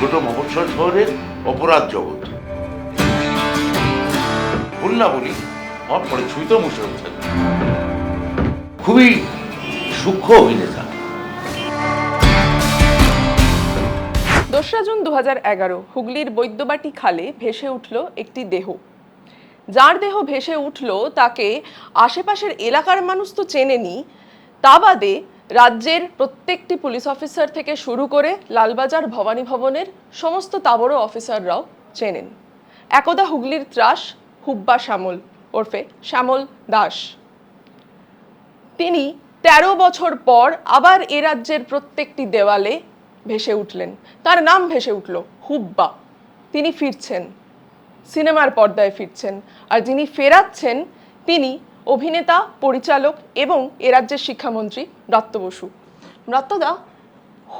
ছোট মফস্বল শহরের অপরাধ জগৎ। না বলি, আমার পরে ছুঁতো থাকবে খুবই সূক্ষ্ম অভিনেতা। দোসরা জুন দু হুগলির বৈদ্যবাটি খালে ভেসে উঠল একটি দেহ। যার দেহ ভেসে উঠল তাকে আশেপাশের এলাকার মানুষ তো চেনেনি, তা বাদে রাজ্যের প্রত্যেকটি পুলিশ অফিসার থেকে শুরু করে লালবাজার ভবানী ভবনের সমস্ত তাবড় অফিসাররাও চেনেন। একদা হুগলির ত্রাস, হুব্বা শ্যামল, ওরফে শ্যামল দাস। তিনি ১৩ বছর পর আবার এ রাজ্যের প্রত্যেকটি দেওয়ালে ভেসে উঠলেন। তার নাম ভেসে উঠল, হুব্বা। তিনি ফিরছেন, সিনেমার পর্দায় ফিরছেন। আর যিনি ফেরাচ্ছেন, তিনি অভিনেতা পরিচালক এবং এ রাজ্যের শিক্ষামন্ত্রী দত্ত বসু। দত্তদা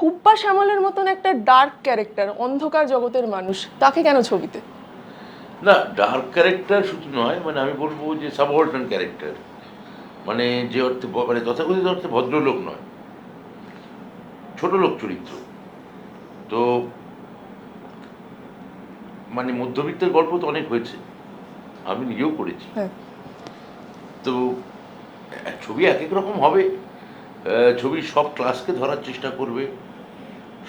হুব্বা শ্যামলের মতন একটা ডার্ক ক্যারেক্টার অন্ধকার জগতের মানুষ। তাকে কেন ছবিতে? না ডার্ক ক্যারেক্টার শুধু নয় মানে আমি বলব যে সাবঅর্ডিনেট ক্যারেক্টার মানে যে অর্থে মানে তথাকথিত অর্থে ভদ্রলোক নয়। ছোট লোক চরিত্র। তো মানে মধ্যবিত্তের গল্প তো অনেক হয়েছে। আমি নিজেও করেছি। হ্যাঁ। তো ছবি এক এক রকম হবে। ছবি সব ক্লাসকে ধরার চেষ্টা করবে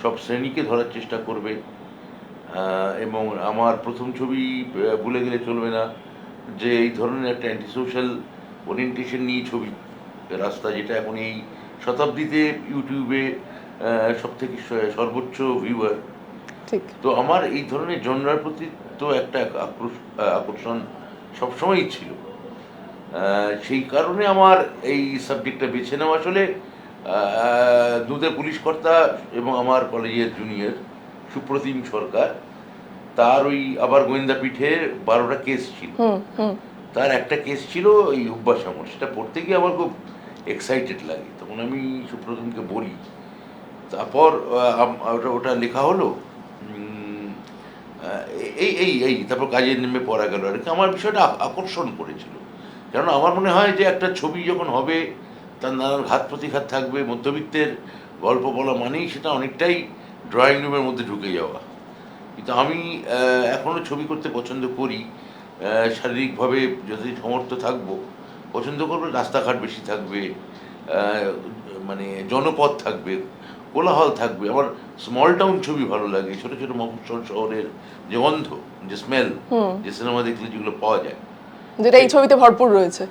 সব শ্রেণীকে ধরার চেষ্টা করবে এবং আমার প্রথম ছবি ভুলে গেলে চলবে না যে এই ধরনের একটা অ্যান্টি সোশ্যাল ওরিয়েন্টেশন নিয়ে ছবি। রাস্তা যেটা এখন এই শতাব্দীতে ইউটিউবে সব থেকে সর্বোচ্চ ভিউয়ার ঠিক। তো আমার এই ধরনের জনরার প্রতি তো একটা আকর্ষণ সবসময়ই ছিল। সেই কারণে আমার এই সাবজেক্টটা বেছে নেওয়া আসলে দুধের পুলিশ কর্তা এবং আমার কলেজের জুনিয়র সুপ্রতিম সরকার তার ওই আবার গোয়েন্দা পিঠে বারোটা কেস ছিল। তার একটা কেস ছিল এই অভ্যাস আমার সেটা পড়তে গিয়ে আমার খুব এক্সাইটেড লাগে। তখন আমি সুপ্রতিমকে বলি তারপর ওটা ওটা লেখা হলো এই এই এই তারপর কাজে নেমে পড়া গেল। আর কি আমার বিষয়টা আকর্ষণ করেছিল। কারণ আমার মনে হয় যে একটা ছবি যখন হবে তার নানান ঘাত প্রতিঘাত থাকবে মধ্যবিত্তের গল্প বলা মানেই সেটা অনেকটাই ড্রয়িং রুমের মধ্যে ঢুকে যাওয়া। কিন্তু আমি এখনও ছবি করতে পছন্দ করি শারীরিকভাবে যদি সমর্থ থাকব পছন্দ করব রাস্তাঘাট বেশি থাকবে মানে জনপথ থাকবে কোলাহল থাকবে। আমার স্মল টাউন ছবি ভালো লাগে ছোট ছোট মফস্বল শহরের যে গন্ধ যে স্মেল যে সিনেমা দেখলে যেগুলো পাওয়া যায়। যেটা এই ছবিতে ভরপুর রয়েছে।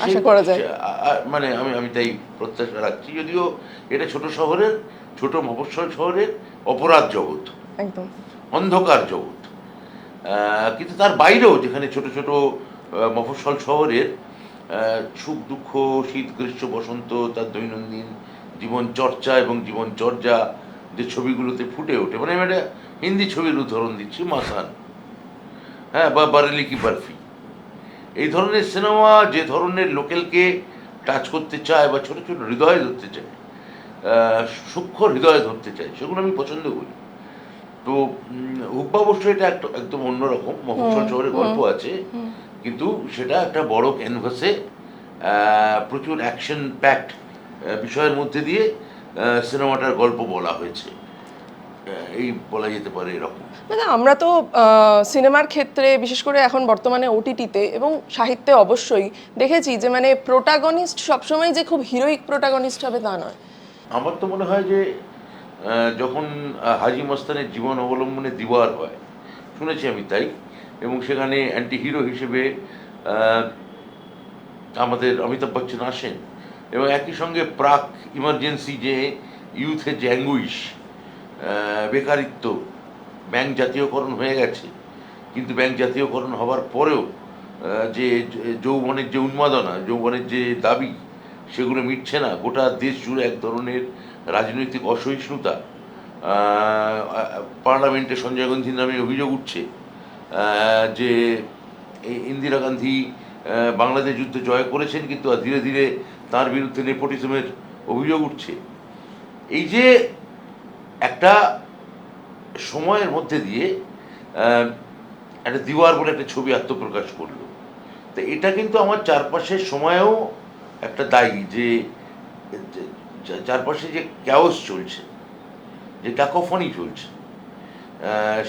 আশা করা যায়। আ- আ- মানে আমি আমি তাই প্রত্যাশা রাখছি যদিও এটা ছোট শহরের ছোট মফস্বল শহরের অপরাধ জগৎ। একদম। অন্ধকার জগৎ। কিন্তু তার বাইরেও যেখানে ছোট ছোট মফস্বল শহরের সুখ দুঃখ শীত গ্রীষ্ম বসন্ত তার দৈনন্দিন জীবন চর্চা এবং জীবন চর্যা যে ছবিগুলোতে ফুটে ওঠে। মানে আমি একটা হিন্দি ছবির উদাহরণ দিচ্ছি মাসান। হ্যাঁ বা বারেলি কি বরফি। এই ধরনের সিনেমা যে ধরনের লোকেলকে টাচ করতে চায় বা ছোট ছোট হৃদয় ধরতে চায় সূক্ষ্ম হৃদয় ধরতে চায় সেগুলো আমি পছন্দ করি। তো হুব্বা অবশ্য এটা একটা একদম অন্যরকম মফস্বল শহরে গল্প আছে কিন্তু সেটা একটা বড় ক্যানভাসে প্রচুর অ্যাকশন প্যাক্ট বিষয়ের মধ্যে দিয়ে সিনেমাটার গল্প বলা হয়েছে। এই বলা যেতে পারে এরকম। মানে আমরা তো সিনেমার ক্ষেত্রে বিশেষ করে এখন বর্তমানে ওটিটিতে এবং সাহিত্যে অবশ্যই দেখেছি যে মানে প্রোটাগনিস্ট সবসময় যে খুব হিরোইক প্রোটাগনিস্ট হবে তা নয়। আমার তো মনে হয় যে যখন হাজি মস্তানের জীবন অবলম্বনে দিওয়ার হয় শুনেছি আমি তাই এবং সেখানে অ্যান্টি হিরো হিসেবে আমাদের অমিতাভ বচ্চন আসেন এবং একই সঙ্গে প্রাক ইমার্জেন্সি যে ইউথের যে অ্যাঙ্গুইশ বেকারিত্ব ব্যাংক জাতীয়করণ হয়ে গেছে। কিন্তু ব্যাংক জাতীয়করণ হওয়ার পরেও যে যৌবনের যে উন্মাদনা, যৌবনের যে দাবি, সেগুলো মিটছে না। গোটা দেশ জুড়ে এক ধরনের রাজনৈতিক অসহিষ্ণুতা পার্লামেন্টে সঞ্জয় গান্ধীর নামে অভিযোগ উঠছে যে ইন্দিরা গান্ধী বাংলাদেশ যুদ্ধ জয় করেছেন, কিন্তু ধীরে ধীরে তার বিরুদ্ধে নেপোটিজমের অভিযোগ উঠছে। এই যে একটা সময়ের মধ্যে দিয়ে একটা দিওয়ার বলে একটা ছবি আত্মপ্রকাশ করল। তো এটা কিন্তু আমার চারপাশের সময়েও একটা দায়ী যে চারপাশে যে ক্যাওস চলছে, যে ক্যাকোফনি চলছে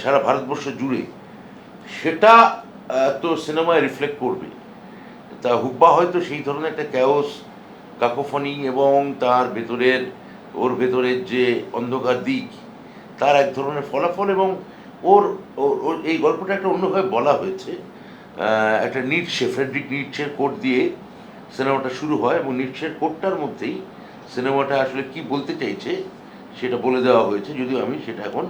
সারা ভারতবর্ষ জুড়ে, সেটা তো সিনেমায় রিফ্লেক্ট করবে। তা হুব্বা হয়তো সেই ধরনের একটা ক্যাওস কাকোফনি এবং তার ভেতরের ওর ভেতরের যে অন্ধকার দিক, তার এক ধরনের ফলাফল এবং ওর, ওর- এই গল্পটা একটা অন্যভাবে বলা হয়েছে। একটা নিটসে, ফ্রেডরিক নিটসের কোট দিয়ে সিনেমাটা শুরু হয় এবং নিটসের কোটটার মধ্যেই সিনেমাটা আসলে কি বলতে চাইছে সেটা বলে দেওয়া হয়েছে। যদিও আমি সেটা এখন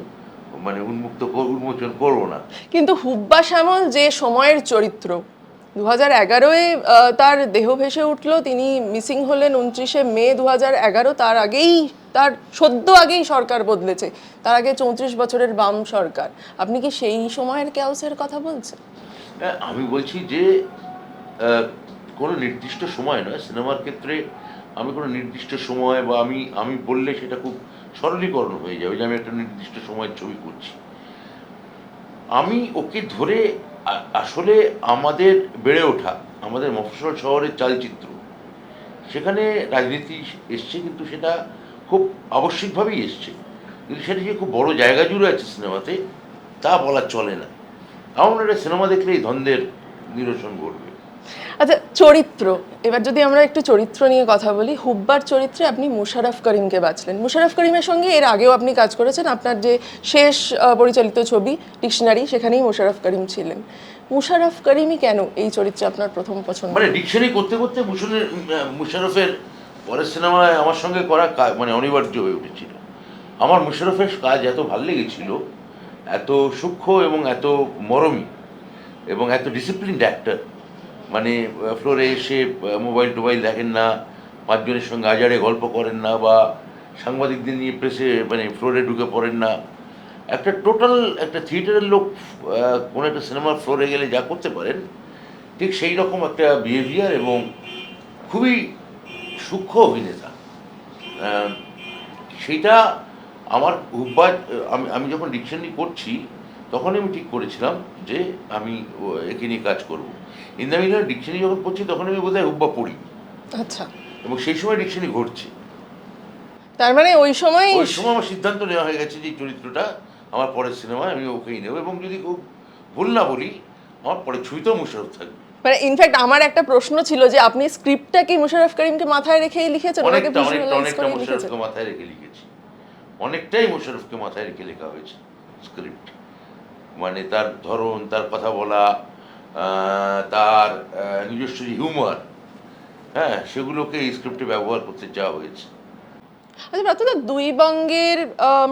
মানে উন্মুক্ত উন্মোচন করব না। কিন্তু হুব্বা শ্যামল যে সময়ের চরিত্র দু হাজার এগারোয় তার দেহ ভেসে উঠল। তিনি মিসিং হলেন উনত্রিশে মে দু হাজার এগারো। তার আগেই তার সদ্য আগেই সরকার বদলেছে। তার আগে চৌত্রিশ বছরের বাম সরকার। আপনি কি সেই সময়ের ক্যাওসের কথা বলছেন? হ্যাঁ, আমি বলছি যে কোনো নির্দিষ্ট সময় নয়। সিনেমার ক্ষেত্রে আমি কোনো নির্দিষ্ট সময় বা আমি আমি বললে সেটা খুব সরলীকরণ হয়ে যাবে যে আমি একটা নির্দিষ্ট সময়ের ছবি করছি। আমি ওকে ধরে আসলে আমাদের বেড়ে ওঠা, আমাদের মফস্বল শহরের চালচিত্র, সেখানে রাজনীতি এসছে কিন্তু সেটা খুব আবশ্যিকভাবেই এসছে। কিন্তু সেটা যে খুব বড় জায়গা জুড়ে আছে সিনেমাতে, তা বলা চলে না। আমার হয় সিনেমা দেখলে এই ধন্দের নিরসন ঘটবে। চরিত্র। এবার যদি আমরা একটু চরিত্র নিয়ে কথা বলি, হুব্বার চরিত্রে আপনি মুশারফ করিমকে বাঁচলেন মুশারফ করিমের সঙ্গে এর আগেও আপনি কাজ করেছেন, আপনার যে শেষ পরিচালিত ছবি, ডিকশনারি, সেখানেই মুশারফ করিম ছিলেন। মুশারফ করিমই কেন এই চরিত্রে আপনার প্রথম পছন্দ? মানে ডিকশনারি করতে করতে মুশারফের পরের সিনেমায় আমার সঙ্গে করা মানে অনিবার্য হয়ে উঠেছিল। আমার মুশারফের কাজ এত ভালো লেগেছিল, এত সূক্ষ্ম এবং এত মরমী এবং এত ডিসিপ্লিনড অ্যাক্টর মানে ফ্লোরে এসে মোবাইল টোবাইল দেখেন না, পাঁচজনের সঙ্গে আজারে গল্প করেন না বা সাংবাদিকদের নিয়ে প্রেসে মানে ফ্লোরে ঢুকে পড়েন না। একটা টোটাল একটা থিয়েটারের লোক কোনো একটা সিনেমার ফ্লোরে গেলে যা করতে পারেন, ঠিক সেই রকম একটা বিহেভিয়ার এবং খুবই সূক্ষ্ম অভিনেতা। সেইটা আমার হুব্বা আমি আমি যখন ডিকশনারি করছি তখন আমি ঠিক করেছিলাম যে আমি একে নিয়ে কাজ করব। ইন্দামিনার ডিকশনারি যখন পড়ছি তখন আমি বোধহয় হুব্বা পড়ি। আচ্ছা। এবং সেই সময় ডিকশনারি ঘটছে। তার মানে ওই সময় ওই সময় আমার সিদ্ধান্ত নেওয়া হয়ে গেছে যে চরিত্রটা আমার পরের সিনেমায় আমি ওকেই নেব এবং যদি খুব ভুল না বলি আমার পরের ছবিতেও মুশারফ থাকবে। মানে ইনফ্যাক্ট আমার একটা প্রশ্ন ছিল যে আপনি স্ক্রিপ্টটা কি মুশারফ করিমকে মাথায় রেখেই লিখেছেন? ওনাকে অনেকটা অনেকটা অনেকটা মুশারফকে মাথায় রেখে লিখেছি। অনেকটাই মুশারফকে মাথায় রেখে লেখা হয়েছে স্ক্রিপ্ট মানে তার ধরন তার কথা বলা তার নিজস্ব হিউমার হ্যাঁ সেগুলোকে এই স্ক্রিপ্টে ব্যবহার করতে চাওয়া হয়েছে। আচ্ছা দুই বঙ্গের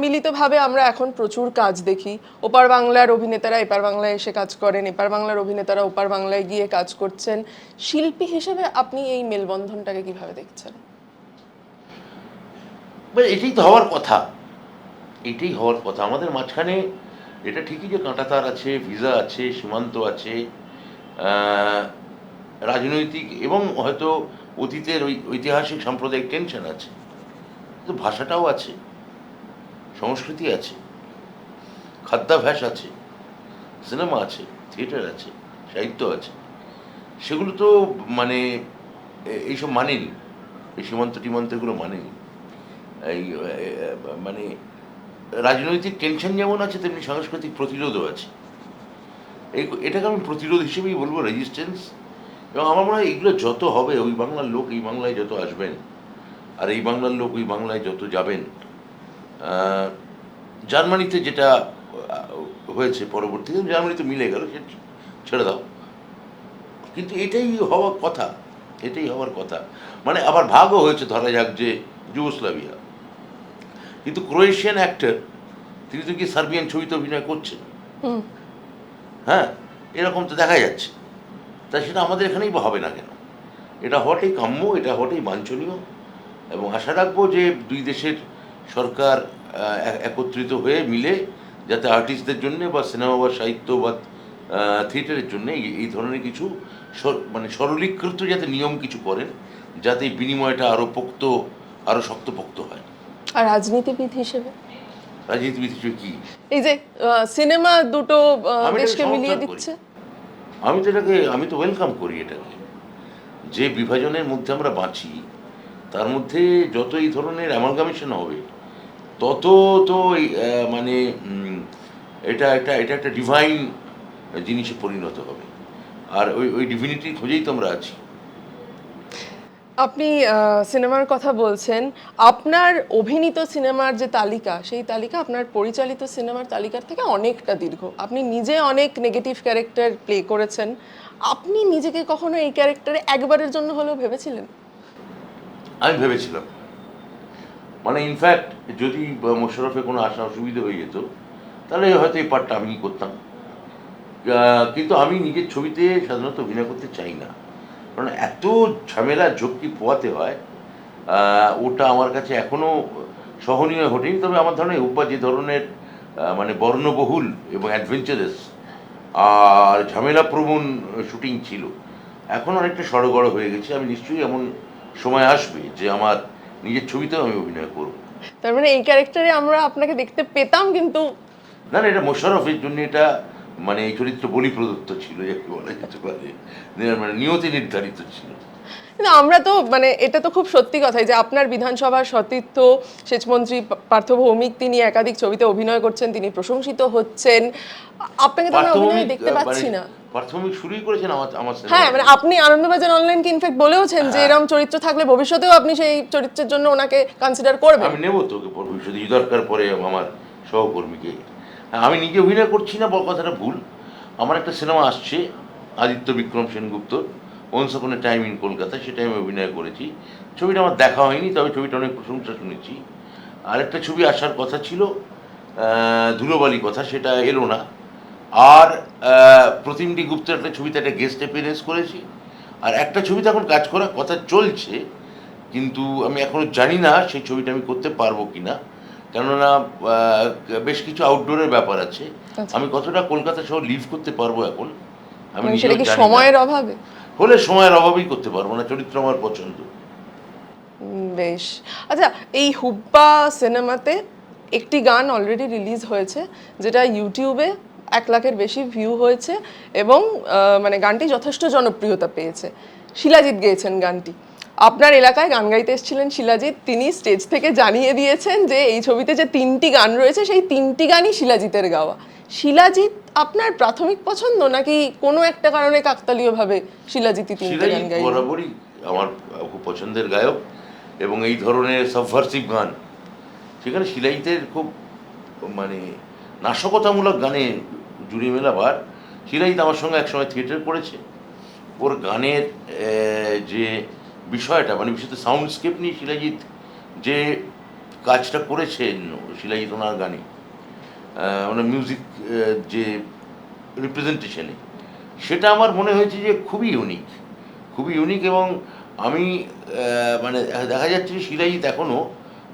মিলিতভাবে আমরা এখন প্রচুর কাজ দেখি। ওপার বাংলার অভিনেতারা এপার বাংলায় এসে কাজ করেন এপার বাংলার অভিনেতারা ওপার বাংলায় গিয়ে কাজ করছেন। শিল্পী হিসেবে আপনি এই মেলবন্ধনটাকে কীভাবে দেখছেন? এটাই তো হওয়ার কথা। এটাই হওয়ার কথা। আমাদের মাঝখানে এটা ঠিকই যে কাঁটাতার আছে ভিসা আছে সীমান্ত আছে রাজনৈতিক এবং হয়তো অতীতের ওই ঐতিহাসিক সাম্প্রদায়িক টেনশন আছে। কিন্তু ভাষাটাও আছে, সংস্কৃতি আছে, খাদ্যাভ্যাস আছে, সিনেমা আছে, থিয়েটার আছে, সাহিত্য আছে। সেগুলো তো মানে এইসব মানেনি, এই সীমান্ত টিমান্ত এগুলো মানেনি। এই মানে রাজনৈতিক টেনশন যেমন আছে, তেমনি সাংস্কৃতিক প্রতিরোধও আছে। এটাকে আমি প্রতিরোধ হিসেবেই বলব রেজিস্ট্যান্স এবং আমার মনে হয় এগুলো যত হবে, ওই বাংলার লোক এই বাংলায় যত আসবেন, আর এই বাংলার লোক ওই বাংলায় যত যাবেন জার্মানিতে যেটা হয়েছে পরবর্তীতে জার্মানিতে মিলে গেল, সে ছেড়ে দাও। কিন্তু এটাই হওয়ার কথা, এটাই হওয়ার কথা। মানে আবার ভাগও হয়েছে, ধরা যাক যে যুগোস্লাভিয়া। কিন্তু ক্রোয়েশিয়ান অ্যাক্টর তিনি তো কি সার্বিয়ান ছবিতে অভিনয় করছেন? হ্যাঁ এরকম তো দেখা যাচ্ছে। তা সেটা আমাদের এখানেই হবে না কেন? এটা হওয়াটাই কাম্য, এটা হওয়াটাই বাঞ্ছনীয়। এবং আশা রাখব যে দুই দেশের সরকার একত্রিত হয়ে মিলে যাতে আর্টিস্টদের জন্য বা সিনেমা বা সাহিত্য বা থিয়েটারের জন্য এই- এই ধরনের কিছু মানে সরলীকৃত যাতে নিয়ম কিছু করেন, যাতে বিনিময়টা আরও পোক্ত আরও শক্তপোক্ত হয়। আর রাজনীতিবিদ হিসেবে? রাজনীতিবিদ হিসেবে কী? এই যে সিনেমা দুটো দেশকে মিলিয়ে দিচ্ছে। আমি তো এটাকে আমি তো ওয়েলকাম করি এটাকে। যে বিভাজনের মধ্যে আমরা বাঁচি তার মধ্যে যত এই ধরনের অ্যামালগামেশন হবে তত তো মানে এটা একটা এটা একটা ডিভাইন জিনিসে পরিণত হবে। আর ওই ওই ডিভিনিটির খোঁজেই তো আমরা আছি। আপনি সিনেমার কথা বলছেন, আপনার অভিনীত সিনেমার যে তালিকা, সেই তালিকা আপনার পরিচালিত সিনেমার তালিকার থেকে অনেকটা দীর্ঘ। আপনি নিজে অনেক নেগেটিভ ক্যারেক্টার প্লে করেছেন। আপনি নিজেকে কখনো এই ক্যারেক্টারে একবারের জন্য হলেও ভেবেছিলেন? আমি ভেবেছিলাম। মানে ইনফ্যাক্ট যদি মোশারফে কোনো আসা অসুবিধা হয়ে যেত, তাহলে হয়তো এই পার্টটা আমি করতাম। কিন্তু আমি নিজের ছবিতে সাধারণত অভিনয় করতে চাই না। কারণ এত ঝামেলা ঝক্কি পোয়াতে হয় ওটা আমার কাছে এখনও সহনীয় ঘটেনি তবে আমার ধরনের উপা যে ধরনের মানে বর্ণবহুল এবং অ্যাডভেঞ্চারাস আর ঝামেলাপ্রবণ শুটিং ছিল। এখন অনেকটা সড়গড় হয়ে গেছে। আমি নিশ্চয়ই এমন সময় আসবে যে আমার নিজের ছবিতেও আমি অভিনয় করব। তার মানে এই ক্যারেক্টারে আমরা আপনাকে দেখতে পেতাম কিন্তু না না এটা মোশারফের জন্য এটা মানে এই চরিত্র বলি প্রদত্ত ছিল যাকে বলা যেতে পারে। মানে নিয়তি নির্ধারিত ছিল। কিন্তু আমরা তো মানে এটা তো খুব সত্যি কথাই যে আপনার বিধানসভার সতীর্থ সেচমন্ত্রী পার্থ ভৌমিক তিনি একাধিক ছবিতে অভিনয় করছেন তিনি প্রশংসিত হচ্ছেন। আপনাকে তো আমরা অভিনয় দেখতে পাচ্ছি না। প্রাথমিক শুরুই করেছেন আমার আমার হ্যাঁ মানে আপনি আনন্দবাজার অনলাইনকে ইনফ্যাক্ট বলেওছেন যে এরকম চরিত্র থাকলে ভবিষ্যতেও আপনি সেই চরিত্রের জন্য ওনাকে কনসিডার করবেন। আমি নেব তোকে ভবিষ্যতে দরকার পরে আমার সহকর্মীকে। হ্যাঁ, আমি নিজে অভিনয় করছি না বল কথাটা ভুল। আমার একটা সিনেমা আসছে Aditya Vikram Sengupta. Once time in Kolkata সেটা আমি অভিনয় করেছি। ছবিটা আমার দেখা হয়নি তবে ছবিটা অনেক প্রশংসা শুনেছি। আরেকটা ছবি আসার কথা ছিল ধুলোবালি কথা সেটা এলো না। আর আহ, প্রতিমডি গুপ্তের একটা ছবিতে একটা গেস্ট অ্যাপিয়ারেন্স করেছি। আর একটা ছবিতে এখন কাজ করার কথা চলছে কিন্তু আমি এখনও জানি না সেই ছবিটা আমি করতে পারব কি না কেননা বেশ কিছু আউটডোরের ব্যাপার আছে। আচ্ছা। আমি কতটা কলকাতা শহর লিভ করতে পারব এখন আমি মানে সময়ের অভাবে? হলে সময়ের অভাবেই করতে পারব না চরিত্র আমার পছন্দ। বেশ। আচ্ছা এই হুব্বা সিনেমাতে একটি গান অলরেডি রিলিজ হয়েছে যেটা ইউটিউবে এক লাখের বেশি ভিউ হয়েছে এবং মানে গানটি যথেষ্ট জনপ্রিয়তা পেয়েছে। শিলাজিৎ গেয়েছেন গানটি। আপনার এলাকায় গান গাইতে এসেছিলেন শিলাজিৎ। তিনি স্টেজ থেকে জানিয়ে দিয়েছেন যে এই ছবিতে যে তিনটি গান রয়েছে সেই তিনটি গানই শিলাজিতের গাওয়া। শিলাজিৎ আপনার প্রাথমিক পছন্দ নাকি কোনো একটা কারণে কাকতালীয়ভাবে শিলাজিৎই তিনটে গান গাইলেন? বরাবরই আমার খুব পছন্দের গায়ক এবং এই ধরনের সাবভার্সিভ গান। সেখানে শিলাজিতের খুব মানে নাশকতামূলক গানে জুড়ে মেলাবার শিলাজিৎ আমার সঙ্গে একসময় থিয়েটার করেছে। ওর গানের যে বিষয়টা মানে বিশেষত সাউন্ডস্কেপ নিয়ে শিলাজিৎ যে কাজটা করেছেন, শিলাজিৎ ওনার গানে ওনার মিউজিক যে রিপ্রেজেন্টেশনে সেটা আমার মনে হয়েছে যে খুবই ইউনিক খুবই ইউনিক এবং আমি মানে দেখা যাচ্ছে যে শিলাজিৎ এখনও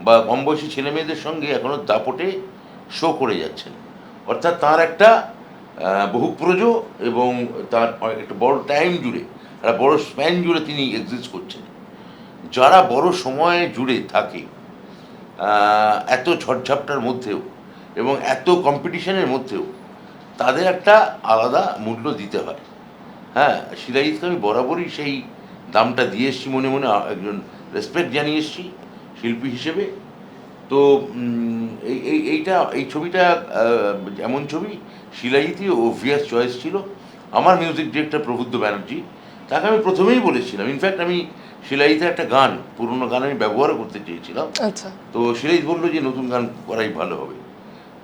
বা কম বয়সী ছেলে মেয়েদের সঙ্গে এখনও দাপটে শো করে যাচ্ছেন। অর্থাৎ তার একটা বহুপ্রজ এবং তার একটা বড় টাইম জুড়ে একটা বড় স্প্যান জুড়ে তিনি এক্সিস্ট করছেন। যারা বড় সময় জুড়ে থাকে এত ঝড়ঝাপটার মধ্যেও এবং এত কম্পিটিশনের মধ্যেও তাদের একটা আলাদা মূল্য দিতে হয়। হ্যাঁ শিলাজিৎকে আমি বরাবরই সেই দামটা দিয়ে এসছি মনে মনে একজন রেসপেক্ট জানিয়ে এসছি শিল্পী হিসেবে। তো এই এই, এইটা, এই ছবিটা এমন ছবি শিলাজিতই ওভিয়াস চয়েস ছিল। আমার মিউজিক ডিরেক্টর প্রবুদ্ধ ব্যানার্জি তাকে আমি প্রথমেই বলেছিলাম। ইনফ্যাক্ট আমি শিলাইতে একটা গান পুরনো গান আমি ব্যবহার করতে চেয়েছিলাম। আচ্ছা। তো শিলাই বলল যে নতুন গান করাই ভালো হবে।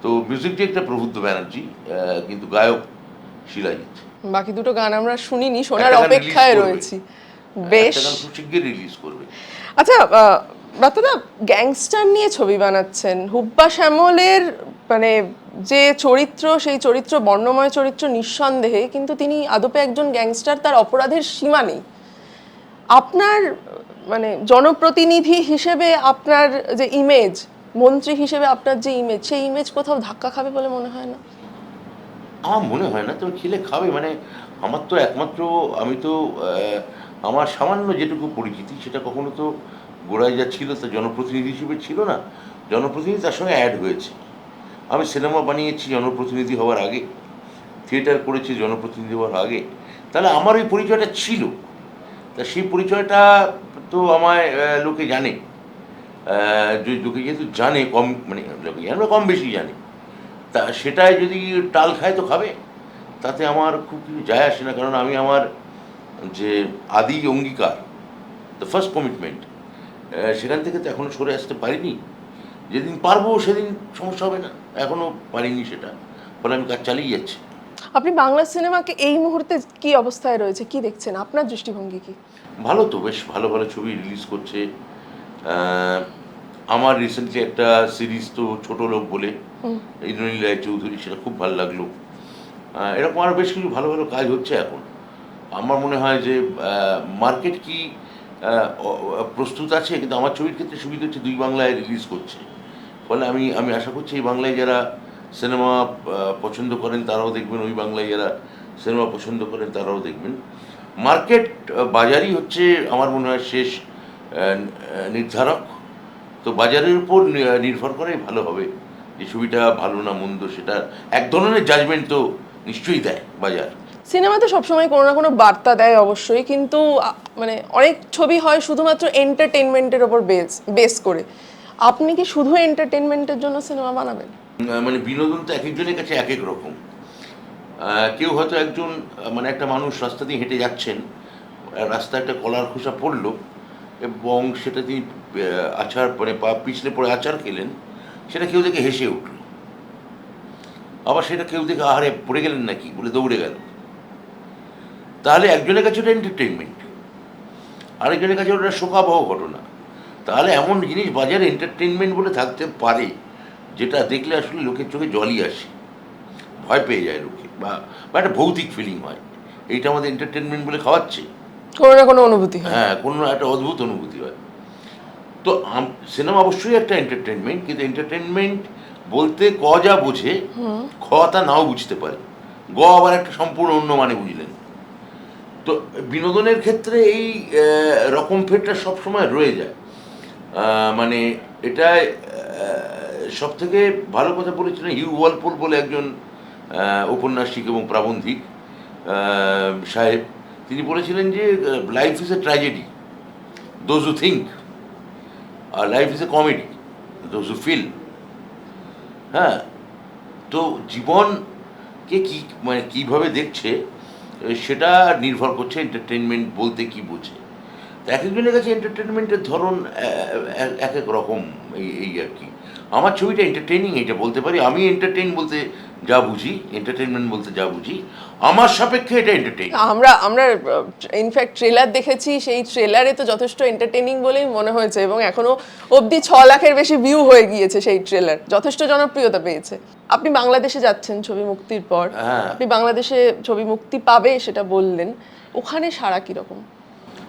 তো মিউজিক ডিরেক্টর প্রবুদ্ধ ব্যানার্জি কিন্তু গায়ক শিলাজিৎ বাকি দুটো গান আমরা শুনিনি শোনার অপেক্ষায় রয়েছি। বেশ। খুব শিগগির রিলিজ করবে। আচ্ছা বাতাদা গ্যাংস্টার নিয়ে ছবি বানাচ্ছেন। হুব্বা শ্যামলের মানে যে চরিত্র, সেই চরিত্র, বর্ণময় চরিত্র নিঃসন্দেহে, কিন্তু তিনি আদপে একজন গ্যাংস্টার, তার অপরাধের সীমা নেই। আপনার মানে জনপ্রতিনিধি হিসেবে আপনার যে ইমেজ মন্ত্রী হিসেবে আপনার যে ইমেজ সেই ইমেজ কোথাও ধাক্কা খাবে বলে মনে হয় না? আমার মনে হয় না, তবে খেলে খাবে। মানে আমার তো একমাত্র, আমি তো আমার সামান্য যেটুকু পরিচিতি, সেটা কখনো তো গোড়ায় যা ছিল তা জনপ্রতিনিধি হিসেবে ছিল না। জনপ্রতিনিধি তার সঙ্গে অ্যাড হয়েছে। আমি সিনেমা বানিয়েছি জনপ্রতিনিধি হওয়ার আগে। থিয়েটার করেছি জনপ্রতিনিধি হওয়ার আগে। তাহলে আমার ওই পরিচয়টা ছিল। তা সেই পরিচয়টা তো আমায় লোকে জানে। লোকে যেহেতু জানে কম মানে লোকে জানে কম বেশি জানে। তা সেটাই যদি টাল খায় তো খাবে। তাতে আমার খুব কিছু যায় আসে না। কারণ আমি আমার যে আদি অঙ্গীকার দ্য ফার্স্ট কমিটমেন্ট সেখান থেকে তো এখনও সরে আসতে পারিনি। যেদিন পারব সেদিন সমস্যা হবে না। এখনও পারিনি সেটা। ফলে আমি কাজ চালিয়ে যাচ্ছি। আপনি বাংলা সিনেমাকে এই মুহূর্তে কি অবস্থায় রয়েছে কি দেখছেন? আপনার দৃষ্টিভঙ্গি কি? ভালো তো বেশ ভালো ভালো ছবি রিলিজ করছে। আমার রিসেন্টলি একটা সিরিজ তো ছোট লোক বলে ইন্দ্রনীল রায় চৌধুরী সেটা খুব ভালো লাগল। এরকম আরও বেশ কিছু ভালো ভালো কাজ হচ্ছে এখন। আমার মনে হয় যে মার্কেট কি প্রস্তুত আছে, কিন্তু আমার ছবির ক্ষেত্রে সুবিধা হচ্ছে দুই বাংলায় রিলিজ করছে। ফলে আমি আমি আশা করছি এই বাংলায় যারা সিনেমা পছন্দ করেন, তারাও দেখবেন, ওই বাংলায় যারা সিনেমা পছন্দ করেন, তারাও দেখবেন। মার্কেট বাজারই হচ্ছে আমার মনে হয় শেষ নির্ধারক। তো বাজারের উপর নির্ভর করেই ভালো হবে, যে ছবিটা ভালো না মন্দ সেটা এক ধরনের জাজমেন্ট তো নিশ্চয়ই দেয় বাজার। সিনেমাতে সবসময় কোনো না কোনো বার্তা দেয় অবশ্যই, কিন্তু মানে অনেক ছবি হয় শুধুমাত্র এন্টারটেনমেন্টের ওপর বেস বেস করে। আপনি কি শুধু এন্টারটেনমেন্টের জন্য সিনেমা বানাবেন? মানে বিনোদন তো এক একজনের কাছে এক এক রকম কেউ হয়তো একজন মানে একটা মানুষ রাস্তা দিয়ে হেঁটে যাচ্ছেন রাস্তায় একটা কলার খোসা পড়ল, এবং সেটা তিনি আচার মানে পা পিছলে পড়ে আচার খেলেন, সেটা কেউ দেখে হেসে উঠল। আবার সেটা কেউ দেখে, আহারে, পড়ে গেলেন নাকি? বলে দৌড়ে গেল। তাহলে একজনের কাছে ওটা এন্টারটেনমেন্ট আরেকজনের কাছে ওটা শোকাবহ ঘটনা। তাহলে এমন জিনিস বাজারে এন্টারটেনমেন্ট বলে থাকতে পারে যেটা দেখলে আসলে লোকের চোখে জলই আসে। ভয় পেয়ে যায় লোকে বা বা একটা ভৌতিক ফিলিং হয়। এইটা আমাদের এন্টারটেনমেন্ট বলে খাওয়াচ্ছে। কোনো না কোনো অনুভূতি হ্যাঁ। কোনো একটা অদ্ভুত অনুভূতি হয়। তো সিনেমা অবশ্যই একটা এন্টারটেনমেন্ট কিন্তু এন্টারটেনমেন্ট বলতে ক যা বোঝে খ তা নাও বুঝতে পারে। গ আবার একটা সম্পূর্ণ অন্য মানে বুঝলেন। তো বিনোদনের ক্ষেত্রে এই রকম ফেরটা সবসময় রয়ে যায়। মানে এটা সব থেকে ভালো কথা বলেছিলেন হিউ ওয়ালপুল বলে একজন আহ, ঔপন্যাসিক এবং প্রাবন্ধিক সাহেব। তিনি বলেছিলেন যে life is a tragedy those who think R life is a comedy those who feel হ্যাঁ তো জীবনকে কী মানে কীভাবে দেখছে সেটা নির্ভর করছে এন্টারটেনমেন্ট বলতে কি বোঝে। এক একজনের কাছে এন্টারটেনমেন্টের ধরন এক এক রকম এই এই আর কি। আমার ছবিটা এন্টারটেনিং এটা বলতে পারি। আমি এন্টারটেইন বলতে যা বুঝি এন্টারটেনমেন্ট বলতে যা বুঝি। আমার সাপেক্ষে এটা এন্টারটেইন আমরা আমরা ইনফ্যাক্ট ট্রেলার দেখেছি সেই ট্রেলারে তো যথেষ্ট এন্টারটেনিং বলেই মনে হয়েছে এবং এখনও অবধি ছ লাখের বেশি ভিউ হয়ে গিয়েছে সেই ট্রেলার যথেষ্ট জনপ্রিয়তা পেয়েছে। আপনি বাংলাদেশে যাচ্ছেন ছবি মুক্তির পর হ্যাঁ। আপনি বাংলাদেশে ছবি মুক্তি পাবে সেটা বললেন ওখানে সারা কীরকম?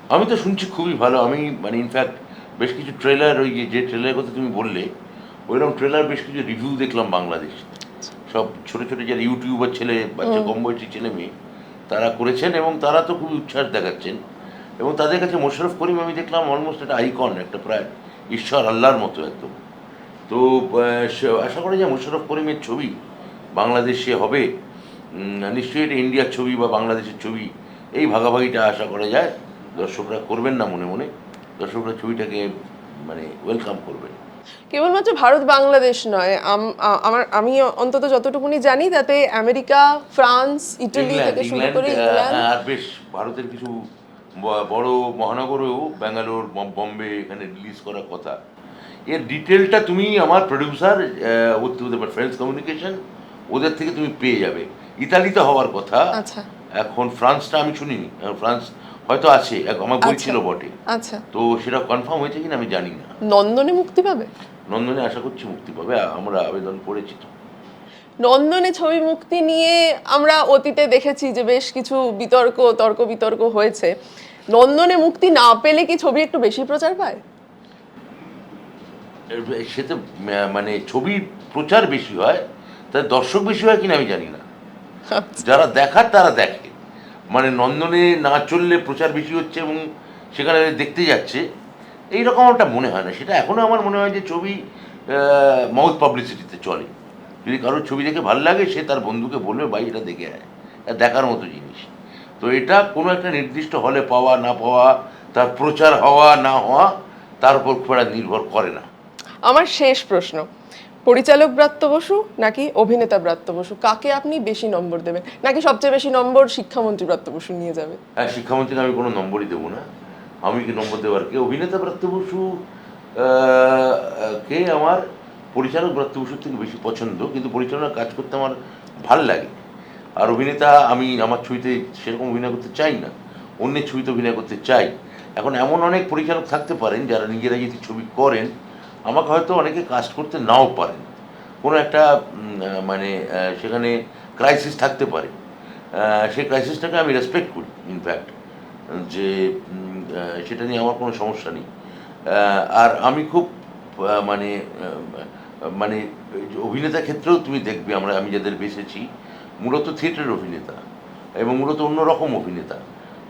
আমি তো শুনছি খুবই ভালো আমি মানে ইনফ্যাক্ট বেশ কিছু ট্রেলার ওই যে- যে ট্রেলারের কথা তুমি বললে ওইরকম ট্রেলার বেশ কিছু রিভিউ দেখলাম বাংলাদেশ। সব ছোট ছোট যারা ইউটিউবার ছেলে বাচ্চা কম বয়সী ছেলে মেয়ে তারা করেছেন এবং তারা তো খুবই উচ্ছ্বাস দেখাচ্ছেন। এবং তাদের কাছে মোশারফ করিম আমি দেখলাম অলমোস্ট একটা আইকন একটা প্রায় ঈশ্বর আল্লাহর মতো একদম। তো আশা করা যায় মোশারফ করিমের ছবি বাংলাদেশে হবে। নিশ্চয়ই এটা ইন্ডিয়ার ছবি বা বাংলাদেশের ছবি। এই ভাগাভাগিটা আশা করা যায়। দর্শকরা করবেন না মনে মনে। দর্শকরা ছবিটাকে মানে ওয়েলকাম করবেন। কেবলমাত্র ভারত বাংলাদেশ নয় আমার আমি অন্তত যতটুকুনি জানি তাতে আমেরিকা ফ্রান্স ইটালি থেকে শুরু করে আর বেশ ভারতের কিছু বড় মহানগরেও ব্যাঙ্গালোর বম্বে এখানে রিলিজ করার কথা। এর ডিটেলটা তুমি আমার প্রডিউসার ফ্রেন্ডস কমিউনিকেশন ওদের থেকে তুমি পেয়ে যাবে। ইতালিতে হওয়ার কথা। আচ্ছা। এখন ফ্রান্সটা আমি শুনিনি। ফ্রান্স হয়তো আছে আমার বলছিল বটে। আচ্ছা। তো সেটা কনফার্ম হয়েছে কিনা আমি জানি না। নন্দনে মুক্তি পাবে? নন্দনে আশা করছি মুক্তি পাবে আমরা আবেদন করেছি তো। নন্দনে ছবি মুক্তি নিয়ে আমরা অতীতে দেখেছি যে বেশ কিছু বিতর্ক তর্ক বিতর্ক হয়েছে। নন্দনে মুক্তি না পেলে কি ছবি একটু বেশি প্রচার পায়? সে তো মানে ছবির প্রচার বেশি হয় তার দর্শক বেশি হয় কিনা আমি জানি না। যারা দেখার তারা দেখে। মানে নন্দনে না চললে প্রচার বেশি হচ্ছে এবং সেখানে দেখতে যাচ্ছে, এইরকম একটা মনে হয় না। সেটা এখনও আমার মনে হয় যে ছবি মাউথ পাবলিসিটিতে চলে। যদি কারোর ছবি দেখে ভালো লাগে, সে তার বন্ধুকে বলবে, ভাই, এটা দেখে আয়। দেখার মতো জিনিস। তো এটা কোনো একটা নির্দিষ্ট হলে পাওয়া, না পাওয়া, তার প্রচার হওয়া, না হওয়া, তার উপর খুব একটা নির্ভর করে না। আমার শেষ প্রশ্ন। পরিচালক ব্রাত্য বসু নাকি অভিনেতা ব্রাত্য বসু? কাকে আপনি বেশি নম্বর দেবেন? নাকি সবচেয়ে বেশি নম্বর শিক্ষামন্ত্রী ব্রাত্য বসু নিয়ে যাবে? হ্যাঁ শিক্ষামন্ত্রীকে আমি কোনো নম্বরই দেবো না। আমি কি নম্বর দেওয়ার কে? অভিনেতা ব্রাত্য বসু কে আমার? পরিচালক ব্রাত্য বসুর থেকে বেশি পছন্দ, কিন্তু পরিচালনার কাজ করতে আমার ভালো লাগে। আর অভিনেতা, আমি আমার ছবিতে সেরকম অভিনয় করতে চাই না। অন্যের ছবিতে অভিনয় করতে চাই। এখন এমন অনেক পরিচালক থাকতে পারেন যারা নিজেরা যদি ছবি করেন আমাকে হয়তো অনেকে কাস্ট করতে নাও পারেন কোনো একটা মানে সেখানে ক্রাইসিস থাকতে পারে। সেই ক্রাইসিসটাকে আমি রেসপেক্ট করি ইনফ্যাক্ট যে সেটা নিয়ে আমার কোনো সমস্যা নেই। আর আমি খুব মানে মানে অভিনেতা ক্ষেত্রেও তুমি দেখবে আমরা, আমি যাদের বেসেছি মূলত থিয়েটারের অভিনেতা এবং মূলত অন্যরকম অভিনেতা।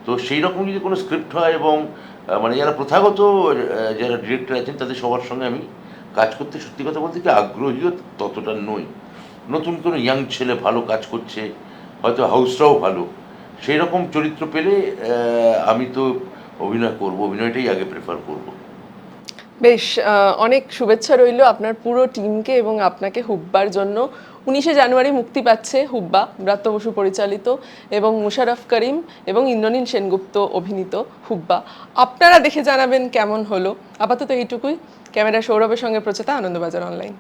তো সেই রকম যদি কোনো স্ক্রিপ্ট হয় এবং মানে যারা প্রথাগত যারা ডিরেক্টর আছেন, তাদের সবার সঙ্গে আমি কাজ করতে, সত্যি কথা বলতে কি আগ্রহীও ততটা নই। নতুন কোনো ইয়াং ছেলে ভালো কাজ করছে, হয়তো হাউসটাও ভালো সেই রকম চরিত্র পেলে আমি তো অভিনয় করব, অভিনয়টাই আগে প্রেফার করব। বেশ অনেক শুভেচ্ছা রইল আপনার পুরো টিমকে এবং আপনাকে হুব্বার জন্য। উনিশে জানুয়ারি মুক্তি পাচ্ছে হুব্বা, ব্রাত্য বসু পরিচালিত এবং মুশারফ করিম এবং ইন্দ্রনীল সেনগুপ্ত অভিনীত হুব্বা। আপনারা দেখে জানাবেন কেমন হলো। আপাতত এইটুকুই। ক্যামেরা সৌরভের সঙ্গে প্রচেতা আনন্দবাজার অনলাইন।